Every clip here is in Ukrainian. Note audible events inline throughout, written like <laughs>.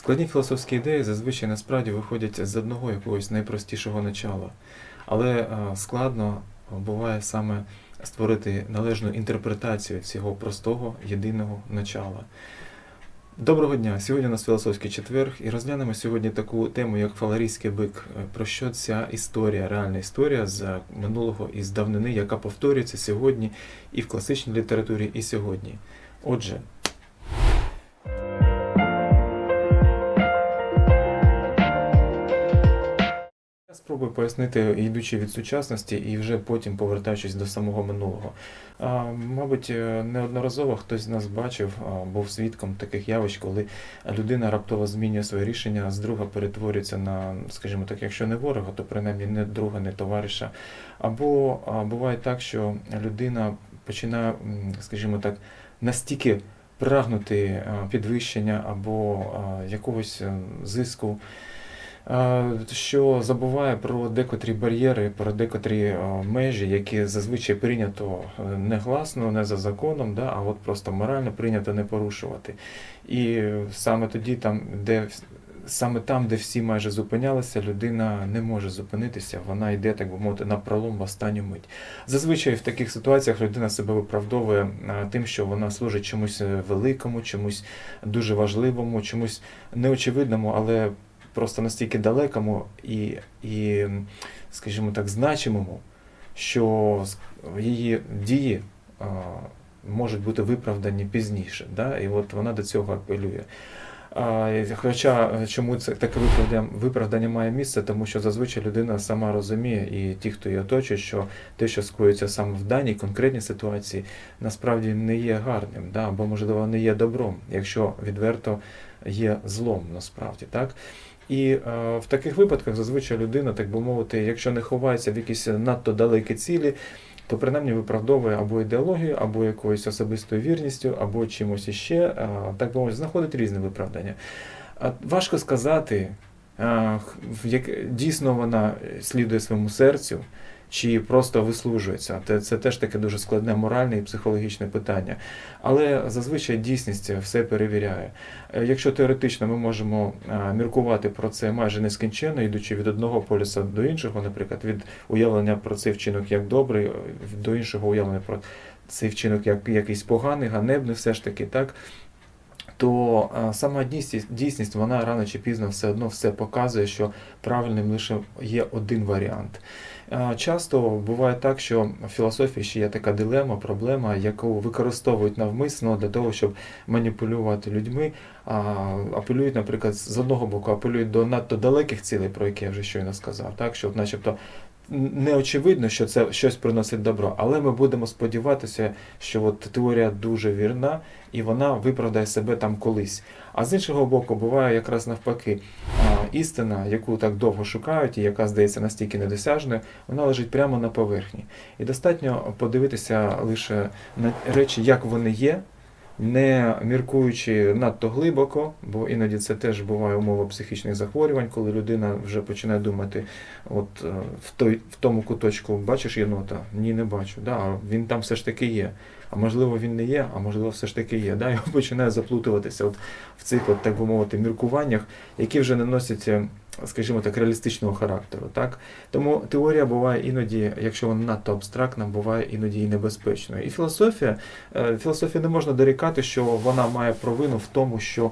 Складні філософські ідеї зазвичай насправді виходять з одного якогось найпростішого начала. Але е, складно буває саме створити належну інтерпретацію цього простого єдиного начала. Доброго дня! Сьогодні у нас філософський четверг, і розглянемо сьогодні таку тему, як фаларійський бик. Е, Про що ця історія, реальна історія з минулого і з давнини, яка повторюється сьогодні і в класичній літературі, і сьогодні. Отже, спробую пояснити, йдучи від сучасності і вже потім повертаючись до самого минулого. А, Мабуть, е, неодноразово хтось з нас бачив, був свідком таких явищ, коли людина раптово змінює своє рішення, з друга перетворюється на, скажімо так, якщо не ворога, то принаймні не друга, не товариша. Або буває так, що людина починає, скажімо так, настільки прагнути підвищення або якогось е, зиску. Що забуває про декотрі бар'єри, про декотрі межі, які зазвичай прийнято е, не гласно, не за законом, да, а от просто морально прийнято не порушувати. І саме тоді, там, де саме там, де всі майже зупинялися, людина не може зупинитися, вона йде, так би мовити, на пролом в останню мить. Зазвичай в таких ситуаціях людина себе виправдовує тим, що вона служить чомусь е, великому, чомусь дуже важливому, чомусь неочевидному, але просто настільки далекому і, і, скажімо так, значимому, що її дії можуть бути виправдані пізніше. Да? І от вона до цього апелює. Хоча е, чому це таке виправдання, виправдання має місце, тому що зазвичай людина сама розуміє, і ті, хто її оточує, що те, що скоїться саме в даній конкретній ситуації, насправді не є гарним, да? або можливо не є добром, якщо відверто є злом насправді. Так? І е, в таких випадках зазвичай людина, так би мовити, якщо не ховається в якісь надто далекі цілі, то принаймні виправдовує або ідеологію, або якоюсь особистою вірністю, або чимось іще, е, так би мовити, знаходить різне виправдання. Важко сказати, е, як дійсно вона слідує своєму серцю. Чи просто вислужується. Це, це теж таке дуже складне моральне і психологічне питання. Але зазвичай дійсність все перевіряє. Е, Якщо теоретично ми можемо е, міркувати про це майже нескінченно, йдучи від одного полюса до іншого, наприклад, від уявлення про цей вчинок як добрий, е, до іншого уявлення про цей вчинок як якийсь поганий, ганебний, все ж таки, так. То сама дійсність, дійсність, вона рано чи пізно все одно все показує, що правильним лише є один варіант. Часто буває так, що в філософії ще є така дилема, проблема, яку використовують навмисно для того, щоб маніпулювати людьми. Апелюють, наприклад, з одного боку, апелюють до надто далеких цілей, про які я вже щойно сказав, так що, начебто. Не очевидно, що це щось приносить добро, але ми будемо сподіватися, що от теорія дуже вірна і вона виправдає себе там колись. А з іншого боку, буває якраз навпаки, істина, яку так довго шукають, і яка здається настільки недосяжною, вона лежить прямо на поверхні. І достатньо подивитися лише на речі, як вони є, не міркуючи надто глибоко, бо іноді це теж буває умова психічних захворювань, коли людина вже починає думати, от е, в той в тому куточку бачиш єнота? Ні, не бачу. Да, він там все ж таки є. А можливо, він не є, а можливо, все ж таки є. Да, і починає заплутуватися от в цих, от, так би мовити, міркуваннях, які вже не носять, е, скажімо так, реалістичного характеру. Так? Тому теорія буває іноді, якщо вона надто абстрактна, буває іноді і небезпечною. І філософія, е, філософія не можна дорікати, що вона має провину в тому, що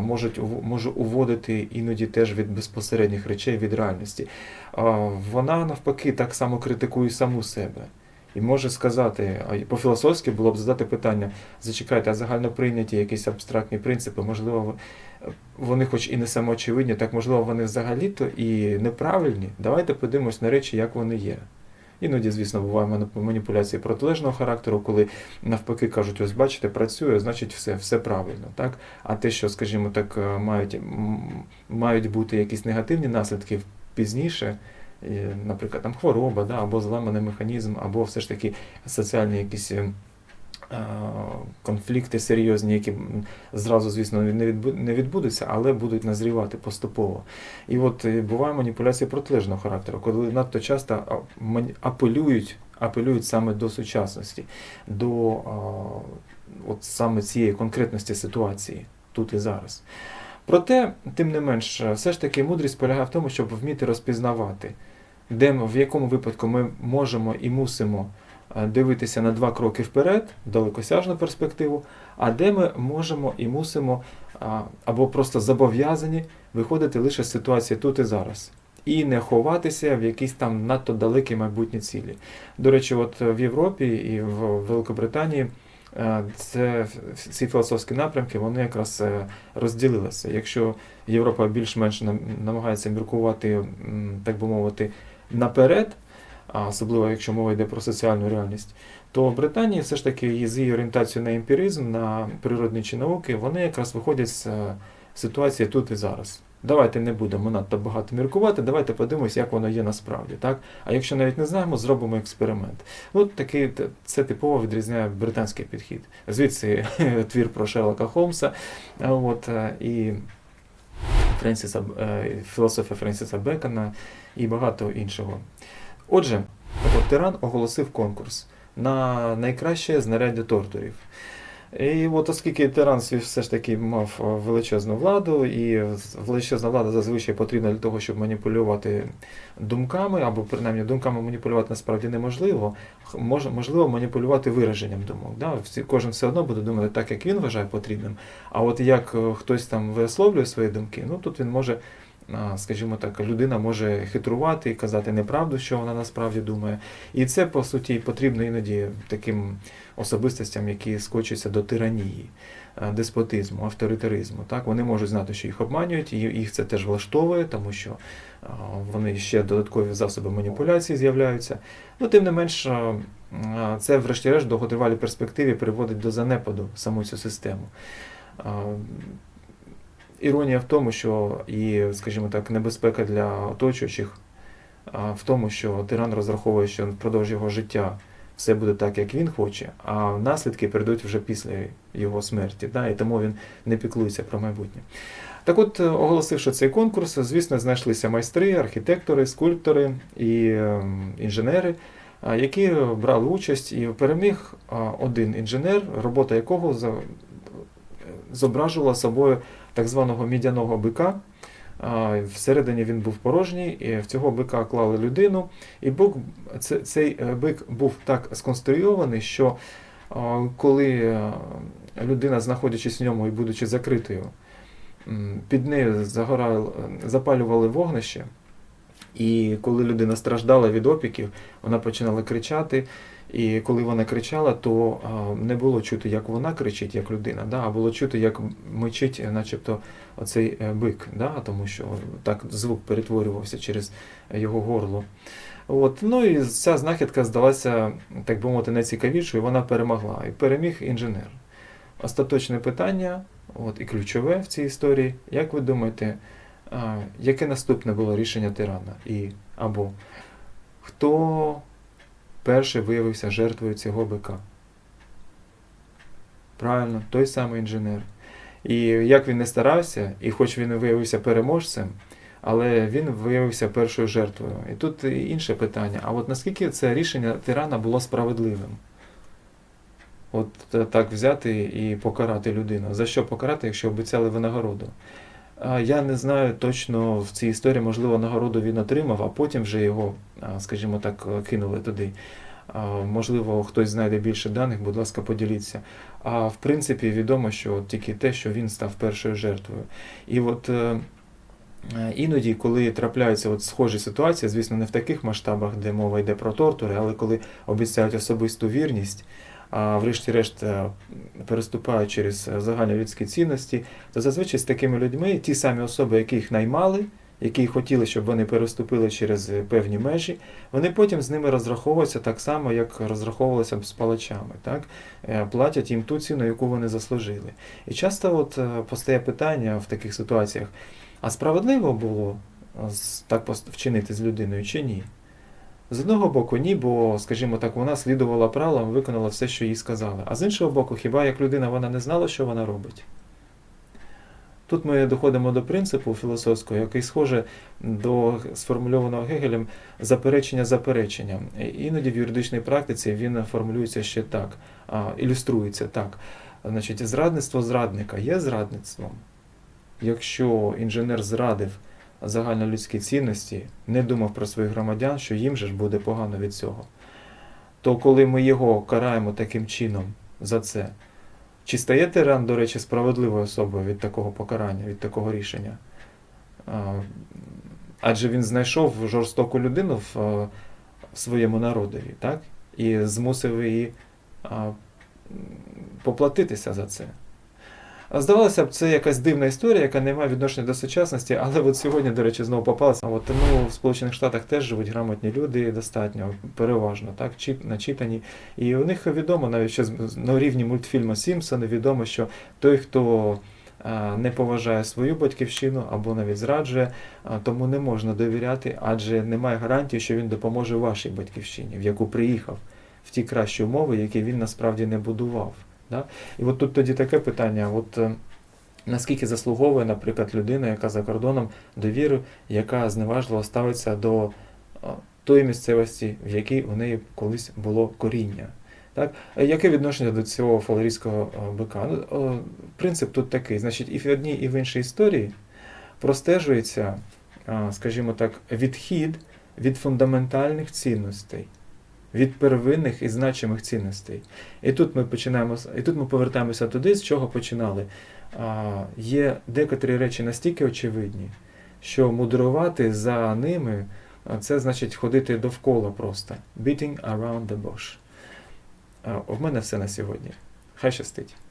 можуть, може уводити іноді теж від безпосередніх речей, від реальності. Вона навпаки так само критикує саму себе. І може сказати, по-філософськи було б задати питання: зачекайте, а загально прийняті якісь абстрактні принципи, можливо, вони хоч і не самоочевидні, так можливо, вони взагалі-то і неправильні. Давайте подивимось на речі, як вони є. Іноді, звісно, буває маніпуляції протилежного характеру, коли навпаки кажуть, ось бачите, працює, значить все, все правильно. Так? А те, що, скажімо так, мають, мають бути якісь негативні наслідки пізніше, наприклад, там хвороба, да, або зламаний механізм, або все ж таки соціальні якісь. е, Конфлікти серйозні, які зразу, звісно, не відбудуться, але будуть назрівати поступово. І от е, буває маніпуляція протилежного характеру, коли надто часто апелюють, апелюють саме до сучасності, до от саме цієї конкретності ситуації тут і зараз. Проте, тим не менш, все ж таки мудрість полягає в тому, щоб вміти розпізнавати, де в якому випадку ми можемо і мусимо е, дивитися на два кроки вперед, далекосяжну перспективу, а де ми можемо і мусимо або просто зобов'язані виходити лише з ситуації тут і зараз. І не ховатися в якісь там надто далекі майбутні цілі. До речі, от в Європі і в Великобританії це ці філософські напрямки вони якраз е, розділилися. Якщо Європа більш-менш намагається міркувати, так би мовити, наперед, особливо якщо мова йде про соціальну реальність, то в Британії все ж таки з її орієнтацією на емпіризм, на природні чи науки, вони якраз виходять з е, ситуації тут і зараз. Давайте не будемо надто багато міркувати, давайте подивимось, як воно є насправді. Так? А якщо навіть не знаємо, зробимо експеримент. Ну, такий, це типово відрізняє британський підхід. Звідси <laughs> твір про Шерлока Холмса от, е, і Френсіса, е, філософія Френсіса Бекона і багато іншого. Отже, от тиран оголосив конкурс на найкраще знаряддя тортурів. І от оскільки тиран все ж таки мав е, величезну владу, і величезна влада зазвичай потрібна для того, щоб маніпулювати думками, або принаймні думками маніпулювати насправді неможливо, мож, можливо маніпулювати вираженням думок. Да? Кожен все одно буде думати так, як він вважає потрібним. А от як е, хтось там висловлює свої думки, ну тут він може, скажімо так, людина може хитрувати і казати неправду, що вона насправді думає. І це, по суті, потрібно іноді таким особистостям, які скочуються до тиранії, деспотизму, авторитаризму. Так? Вони можуть знати, що їх обманюють, і їх це теж влаштовує, тому що вони ще додаткові засоби маніпуляції з'являються. Ну, тим не менш, це, врешті-решт, в довготривалій перспективі приводить до занепаду саму цю систему. Іронія в тому, що і, скажімо так, небезпека для оточуючих в тому, що тиран розраховує, що впродовж його життя все буде так, як він хоче, а наслідки прийдуть вже після його смерті. Да? І тому він не піклується про майбутнє. Так от, е, оголосивши цей конкурс, звісно, знайшлися майстри, архітектори, скульптори і ем, інженери, які брали участь, і переміг один інженер, робота якого зображувала собою так званого мідяного бика. Всередині він був порожній, і в цього бика клали людину. І бук, цей е, бик був так сконструйований, що коли е, людина, знаходячись в ньому і будучи закритою, під нею загорали, запалювали вогнище. І коли людина страждала від опіків, вона починала кричати. І коли вона кричала, то не було чути, як вона кричить, як людина, да, а було чути, як мичить, е, начебто, оцей е, бик, да, тому що так звук перетворювався через його горло. От, ну і ця знахідка здалася, так би мовити, найцікавішою, вона перемогла. І переміг інженер. Остаточне питання, от, і ключове в цій історії. Як ви думаєте, а, яке наступне було рішення тирана? І, або хто перший виявився жертвою цього бика? Правильно, той самий інженер. І як він не старався, і хоч він виявився переможцем, але він виявився першою жертвою. І тут інше питання: а от наскільки це рішення тирана було справедливим? От е, так взяти і покарати людину. За що покарати, якщо обіцяли винагороду? Я не знаю точно в цій історії, можливо, нагороду він отримав, а потім вже його, скажімо так, кинули туди. Можливо, хтось знайде більше даних, будь ласка, поділіться. А в принципі, відомо, що тільки те, що він став першою жертвою. І от е, е, іноді, коли трапляються от схожі ситуації, звісно, не в таких масштабах, де мова йде про тортури, але коли обіцяють особисту вірність, а врешті-решт е, переступають через е, загальнолюдські цінності, то зазвичай з такими людьми ті самі особи, які їх наймали, які хотіли, щоб вони переступили через е, певні межі, вони потім з ними розраховуються так само, як розраховувалися б з палачами. Так? Платять їм ту ціну, яку вони заслужили. І часто от постає питання в таких ситуаціях: а справедливо було так вчинити з людиною чи ні? З одного боку, ні, бо, скажімо так, вона слідувала правилам, виконала все, що їй сказали. А з іншого боку, хіба як людина вона не знала, що вона робить? Тут ми доходимо до принципу філософського, який схоже до сформульованого Гегелем заперечення заперечення. Іноді в юридичній практиці він формулюється ще так, ілюструється так. Значить, зрадництво зрадника є зрадництвом. якщо інженер зрадив загальнолюдські цінності, не думав про своїх громадян, що їм же ж буде погано від цього, то коли ми його караємо таким чином за це, чи стає тиран, до речі, справедливою особою від такого покарання, від такого рішення? Адже він знайшов жорстоку людину в, своєму народові, так? І змусив її поплатитися за це. Здавалося б, це якась дивна історія, яка не має відношення до сучасності, але от сьогодні, до речі, знову попалася. От, ну, в Сполучених Штатах теж живуть грамотні люди достатньо, переважно, так, чит, начитані. І у них відомо, навіть з- на рівні мультфільму Сімпсони, відомо, що той, хто не поважає свою батьківщину або навіть зраджує, тому не можна довіряти, адже немає гарантії, що він допоможе вашій батьківщині, в яку приїхав, в ті кращі умови, які він насправді не будував. Да? І от тут тоді таке питання: от е, наскільки заслуговує, наприклад, людина, яка за кордоном довіри, яка зневажливо ставиться до е, тої місцевості, в якій у неї колись було коріння. Так? Е, Яке відношення до цього фалерійського бика? Ну, Принцип тут такий: значить, і в одній, і в іншій історії простежується, скажімо так, відхід від фундаментальних цінностей, від первинних і значимих цінностей. І тут ми починаємо і тут ми повертаємося туди, з чого починали. А, є декотрі речі настільки очевидні, що мудрувати за ними це значить ходити довкола просто. Beating around the bush. А, В мене все на сьогодні. Хай щастить.